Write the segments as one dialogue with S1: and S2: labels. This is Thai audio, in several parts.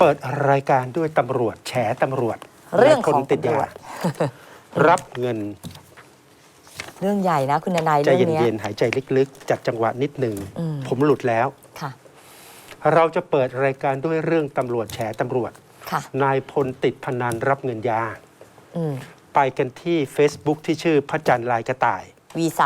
S1: เปิดรายการด้วยตำรวจ แฉตำรวจ
S2: เรื่อง
S1: และคน
S2: ของ
S1: ติด
S2: ตำร
S1: ยาว
S2: จ
S1: รับเงิน
S2: เรื่องใหญ่นะ คุณนาย
S1: ใจ
S2: เรื่องเนี้ย
S1: เย็นๆหายใจลึกๆ จัดจังหวะนิดหนึ่ง
S2: อืม
S1: ผมหลุดแล้ว
S2: ค่ะ
S1: เราจะเปิดรายการด้วยเรื่องตำรวจแฉตำรวจ
S2: ค่ะ
S1: นายพลติดพนันรับเงินยา
S2: อืม
S1: ไปกันที่ Facebook ที่ชื่อพระจันทร์ลายกระต่าย
S2: V3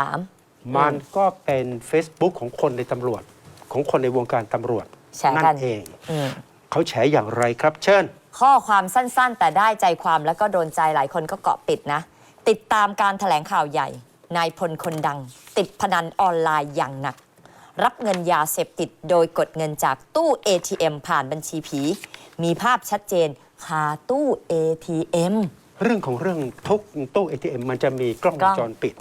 S1: มันก็เป็น Facebook ของคนในตำรวจ ของคนในวงการตำรวจ
S2: แฉ
S1: นั่
S2: กัน
S1: นเอง
S2: อืม
S1: เขาแฉอย่างไรครับ เชิญ
S2: ข้อความสั้นๆ แต่ได้ใจความแล้วก็โดนใจหลายคนก็เกาะติดนะ ติดตามการถแถลงข่าวใหญ่ นายพลคนดัง ติดพนันออนไลน์อย่างหนัก รับเงินยาเสพติดโดยกดเงินจากตู้ ATM ผ่านบัญชีผี มีภาพชัดเจนคาตู้ ATM
S1: เรื่องของเรื่องทุกตู้ ATM มันจะมีกล้อง
S2: ก
S1: ว
S2: ล้
S1: ง
S2: อง
S1: จรปิด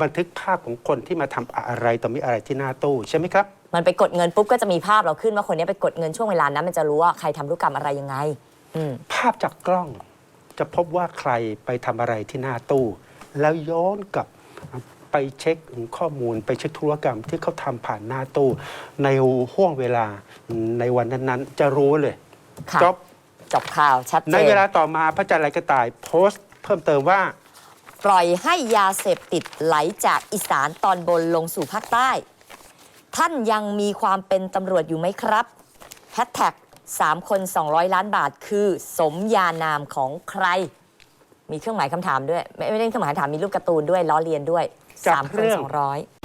S1: บันทึกภาพของคนที่มาทำอะไรต่อมีอะไรที่หน้าตู้ใช่ไหมครับ
S2: มันไปกดเงินปุ๊บก็จะมีภาพเราขึ้นว่าคนนี้ไปกดเงินช่วงเวลานั้น มันจะรู้ว่าใครทำธุรกรรมอะไรยังไงอืม
S1: ภาพจากกล้องจะพบว่าใครไปทำอะไรที่หน้าตู้ แล้วย้อนกลับไปเช็คข้อมูลไปเช็คธุรกรรมที่เขาทำผ่านหน้าตู้ ในห่วงเวลาในวันนั้นๆ จะรู้เลย
S2: ค่ะ
S1: จบ
S2: จบข่าวชัดเจ
S1: ใน
S2: น
S1: เวลาต่อมาพระจันทร์ไรกระต่ายโพสต์ เพิ่มเติมว่า
S2: ปล่อยให้ยาเสพติดไหลจากอีสานตอนบนลงสู่ภาคใต้ ท่านยังมีความเป็นตำรวจอยู่ไหมครับแฮชแท็ก3คน 200 ล้านบาทคือสมญานามของใคร มีเครื่องหมายคำถามด้วย ไม่ไม่ได้เครื่องหมายคำถามมีรูปการ์ตูนด้วยล้อเลียนด้วย
S1: จาก
S2: 3ค
S1: เรื่
S2: น
S1: อง
S2: 200